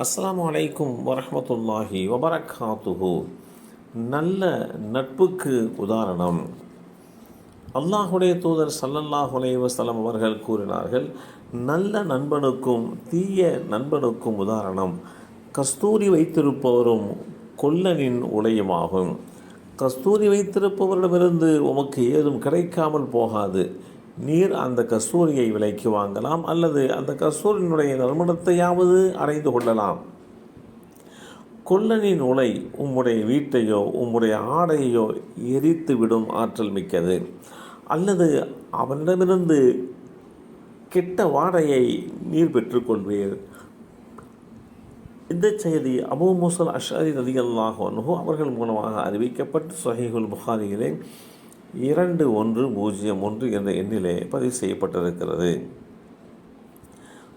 அஸ்லாம் அலைக்கும் வரமத்துல்லாஹி வபரகாத்துஹு. நல்ல நட்புக்கு உதாரணம். அல்லாஹுடைய தூதர் சல்லல்லாஹ் அலைஹி அவர்கள் கூறினார்கள் நல்ல நண்பனுக்கும் தீய நண்பனுக்கும் உதாரணம். கஸ்தூரி வைத்திருப்பவரும் கொல்லனின் உடையுமாகும். கஸ்தூரி வைத்திருப்பவரிடமிருந்து உமக்கு ஏதும் கிடைக்காமல் போகாது. நீர் அந்த கஸ்தூரியை விலைக்கு வாங்கலாம் அல்லது அந்த கஸ்தூரியினுடைய நறுமணத்தையாவது அடைந்து கொள்ளலாம். கொல்லனின் உலை உம்முடைய வீட்டையோ உம்முடைய ஆடையோ எரித்து விடும் ஆற்றல் மிக்கது. அல்லது அவனிடமிருந்து கெட்ட வாடையை நீர் பெற்றுக்கொள்வீர் இந்த செய்தி அபு முசல் அஷாரி ரதி அல்லாஹ் அவர்கள் மூலமாக அறிவிக்கப்பட்டு சுகைகள் புகாரியிலே இரண்டு ஒன்று பூஜ்ஜியம் ஒன்று என்ற எண்ணிலே பதிவு செய்யப்பட்டிருக்கிறது.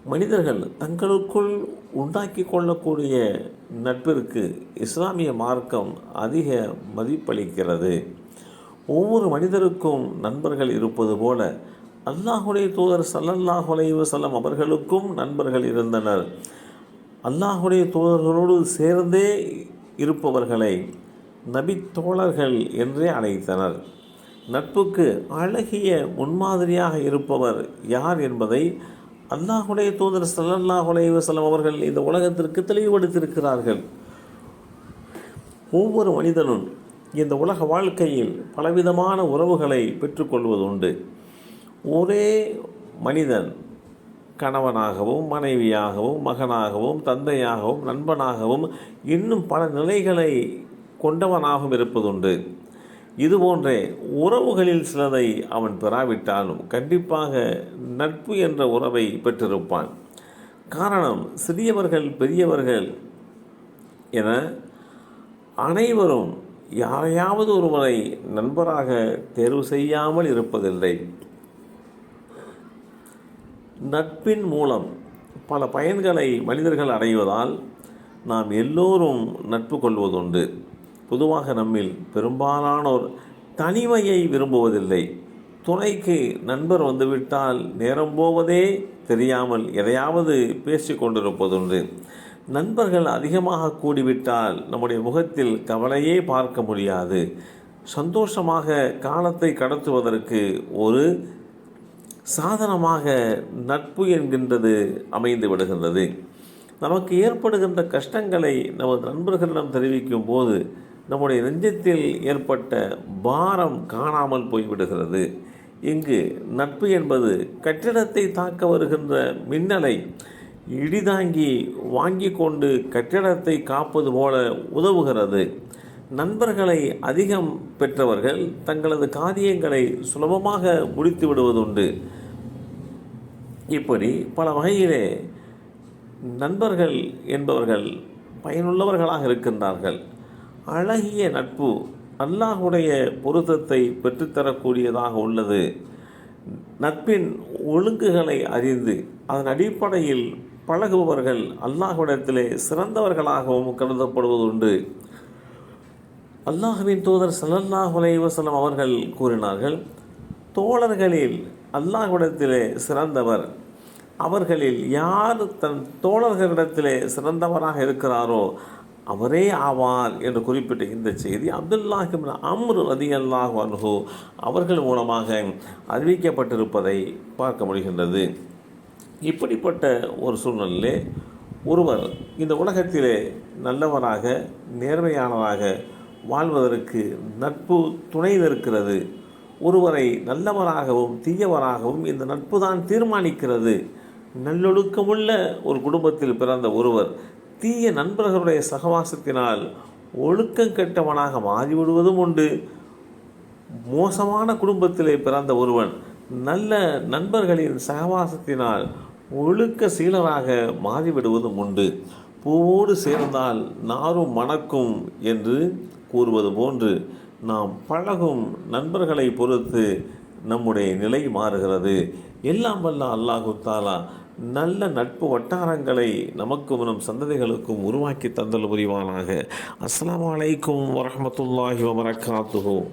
மனிதர்கள் தங்களுக்குள் உண்டாக்கி கொள்ளக்கூடிய நட்பிற்கு இஸ்லாமிய மார்க்கம் அதிக மதிப்பளிக்கிறது. ஒவ்வொரு மனிதருக்கும் நண்பர்கள் இருப்பது போல அல்லாஹுடைய தூதர் சல்லல்லாஹ் செல்லம் அவர்களுக்கும் நண்பர்கள் இருந்தனர். அல்லாஹுடைய தூதர்களோடு சேர்ந்தே இருப்பவர்களை நபி தோழர்கள் என்றே அழைத்தனர். நட்புக்கு அழகிய முன்மாதிரியாக இருப்பவர் யார் என்பதை அல்லாஹுடைய தூதர் சல்லல்லாஹ் வசலம் அவர்கள் இந்த உலகத்திற்கு தெளிவுபடுத்தியிருக்கிறார்கள். ஒவ்வொரு மனிதனும் இந்த உலக வாழ்க்கையில் பலவிதமான உறவுகளை பெற்றுக்கொள்வதுண்டு. ஒரே மனிதன் கணவனாகவும் மனைவியாகவும் மகனாகவும் தந்தையாகவும் நண்பனாகவும் இன்னும் பல நிலைகளை கொண்டவனாகவும் இருப்பதுண்டு. இதுபோன்றே உறவுகளில் சிலதை அவன் பெறாவிட்டாலும் கண்டிப்பாக நட்பு என்ற உறவை பெற்றிருப்பான். காரணம் சிறியவர்கள் பெரியவர்கள் என அனைவரும் யாரையாவது ஒருவரை நண்பராக தேர்வு செய்யாமல் இருப்பதில்லை. நட்பின் மூலம் பல பயன்களை மனிதர்கள் அடைவதால் நாம் எல்லோரும் நட்பு கொள்வதுண்டு. பொதுவாக நம்மில் பெரும்பாலானோர் தனிமையை விரும்புவதில்லை. துணைக்கு நண்பர் வந்துவிட்டால் நேரம் போவதே தெரியாமல் எதையாவது பேசி கொண்டிருப்பதுண்டு. நண்பர்கள் அதிகமாக கூடிவிட்டால் நம்முடைய முகத்தில் கவலையே பார்க்க முடியாது. சந்தோஷமாக காலத்தை கடத்துவதற்கு ஒரு சாதனமாக நட்பு என்கின்றது அமைந்து விடுகின்றது. நமக்கு ஏற்படுகின்ற கஷ்டங்களை நமது நண்பர்களிடம் தெரிவிக்கும் போது நம்முடைய நெஞ்சத்தில் ஏற்பட்ட பாரம் காணாமல் போய்விடுகிறது. இங்கு நட்பு என்பது கட்டிடத்தை தாக்க வருகின்ற மின்னலை இடிதாங்கி வாங்கி கொண்டு கட்டிடத்தை காப்பது போல உதவுகிறது. நண்பர்களை அதிகம் பெற்றவர்கள் தங்களது காரியங்களை சுலபமாக முடித்து விடுவதுண்டு. இப்படி பல வகையிலே நண்பர்கள் என்பவர்கள் பயனுள்ளவர்களாக இருக்கின்றார்கள். அழகிய நட்பு அல்லாஹுடைய பொருத்தத்தை பெற்றுத்தரக்கூடியதாக உள்ளது. நட்பின் ஒழுங்குகளை அறிந்து அதன் அடிப்படையில் பழகுபவர்கள் அல்லாஹுடத்திலே சிறந்தவர்களாகவும் கருதப்படுவதுண்டு. அல்லாஹுவின் தூதர் சல்லல்லாஹ் அலைவசலம் அவர்கள் கூறினார்கள் தோழர்களில் அல்லாஹுடத்திலே சிறந்தவர் அவர்களில் யார் தன் தோழர்களிடத்திலே சிறந்தவராக இருக்கிறாரோ அவரே ஆவார் என்று குறிப்பிட்ட இந்த செய்தி அப்துல்லாஹ் அம்ரு ரதி அல்லாஹ் அன்ஹு அவர்கள் மூலமாக அறிவிக்கப்பட்டிருப்பதை பார்க்க முடிகின்றது. இப்படிப்பட்ட ஒரு சூழ்நிலையிலே ஒருவர் இந்த உலகத்திலே நல்லவராக நேர்மையானவராக வாழ்வதற்கு நட்பு துணை நிற்கிறது ஒருவரை நல்லவராகவும் தீயவராகவும் இந்த நட்பு தான் தீர்மானிக்கிறது. நல்லொழுக்கமுள்ள ஒரு குடும்பத்தில் பிறந்த ஒருவர் தீய நண்பர்களுடைய சகவாசத்தினால் ஒழுக்கம் கெட்டவனாக மாறிவிடுவதும் உண்டு. மோசமான குடும்பத்திலே பிறந்த ஒருவன் நல்ல நண்பர்களின் சகவாசத்தினால் ஒழுக்க சீலராக மாறிவிடுவதும் உண்டு. பூவோடு சேர்ந்தால் நாரும் மணக்கும் என்று கூறுவது போன்று நாம் பழகும் நண்பர்களை பொறுத்து நம்முடைய நிலை மாறுகிறது. எல்லாம் வல்ல அல்லாஹு தாலா நல்ல நட்பு வட்டாரங்களை நமக்கும் நம் சந்ததிகளுக்கும் உருவாக்கி தந்தல் புரிவானாக. அஸ்லாம் வலைக்கும் வரமத்துல்லாஹி வபரகாத்துஹூ.